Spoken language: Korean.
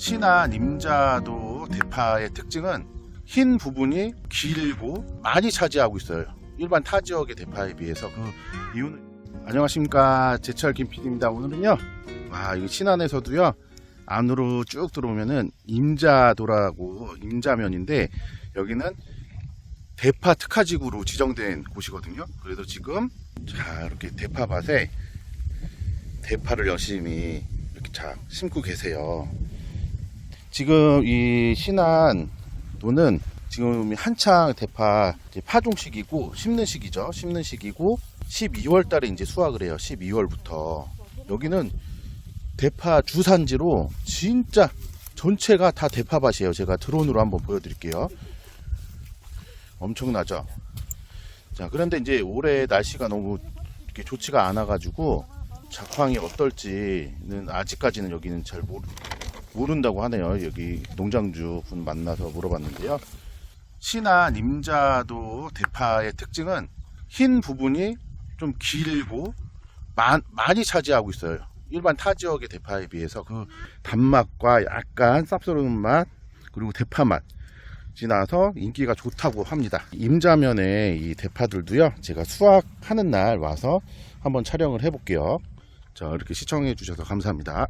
신안 임자도 대파의 특징은 흰 부분이 길고 많이 차지하고 있어요. 일반 타 지역의 대파에 비해서 그 이유는 안녕하십니까 제철 김PD입니다. 오늘은요 와 이거 신안에서도요 안으로 쭉 들어오면은 임자도라고 임자면인데 여기는 대파 특화지구로 지정된 곳이거든요. 그래서 지금 자 이렇게 대파밭에 대파를 열심히 이렇게 잘 심고 계세요. 지금 이 신안도는 지금 한창 대파 파종 시기고 심는 시기죠. 심는 시기고 12월 달에 이제 수확을 해요. 12월부터 여기는 대파 주산지로 진짜 전체가 다 대파밭이에요. 제가 드론으로 한번 보여드릴게요. 엄청나죠. 자 그런데 이제 올해 날씨가 너무 좋지가 않아가지고 작황이 어떨지는 아직까지는 여기는 잘 모르, 모른다고 하네요. 여기 농장주 분 만나서 물어봤는데요. 신안 임자도 대파의 특징은 흰 부분이 좀 길고 마- 많이 차지하고 있어요. 일반 타 지역의 대파에 비해서 그 단맛과 약간 쌉싸름 맛 그리고 대파 맛 지나서 인기가 좋다고 합니다. 임자면에 이 대파들도요. 제가 수확하는 날 와서 한번 촬영을 해볼게요. 자 이렇게 시청해 주셔서 감사합니다.